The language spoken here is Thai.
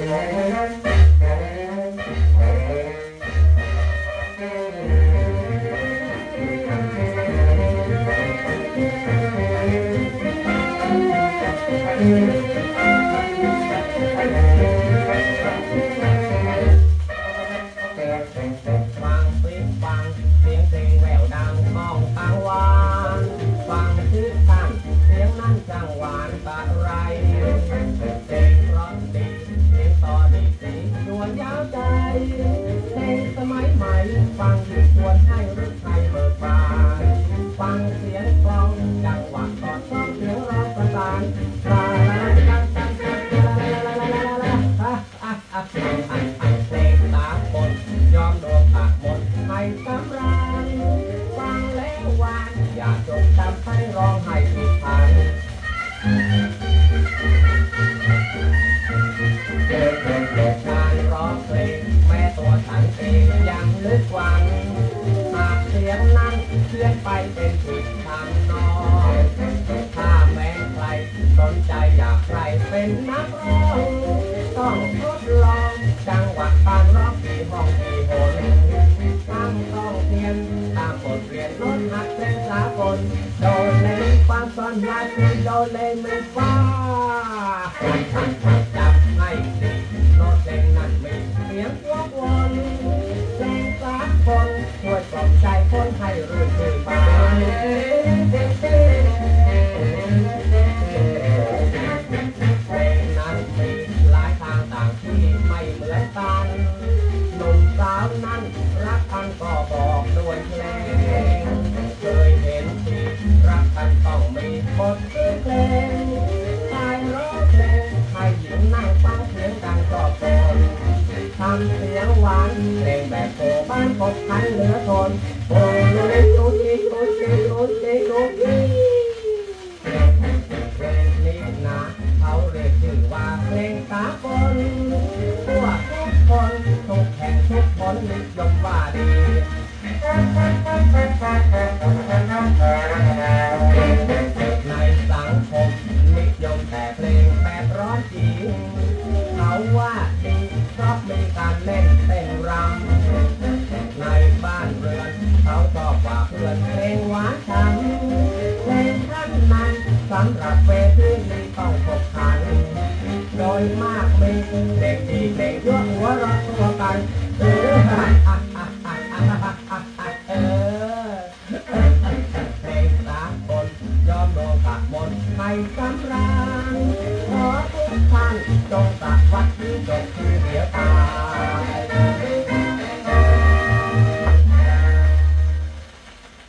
Yeah. ฟังที่ชวนให้รู้ใจเบิกบานฟังเสียงกลองจังหวะกอดชอบเสียงร้องประสานลาลาลาลาลาลาลาลาลาลาลา นั้นเพี้ยนไปเป็นผิดทางนองถ้าแม้ใครสนใจอยากใครเป็นนักร้องต้องทดลองจังหวะการร้องกี่ห้องกี่หนทำต้องเพียนตามบทเรียนโน้ตหักเพลงสากลโดนเลมีความสนลายคือโดนเลมีฟ้าจับให้ดีโน้ตเลงนั้นมีเสียงวกวนเพลงสากลช่วยปลอบใจคนให้รื่ามเสียงหวานเพลงแบบโบบ้านกบพันเหลือทนโอ้ยโอ้ยโอ้ยโอ้ยโอ้ยโอ้ยโอ้ยเพลงนี้นะเขาเรียกชื่อว่าเพลงสากลทั่วทุกคนทุกแห่งทุกคนนิยม ว่าเพื่อนเพลงหวานฉันเพลงท่านนั้นสำหรับเวทีนี้ต้องพบกันโดยมากมีเด็กดีเด็กยั่วหัวราะตัวกันเออเพลงสามคนยอมโลกะมนไม่สำราญขอทุกท่านจงตักวัดที่จงคือเดียวกัน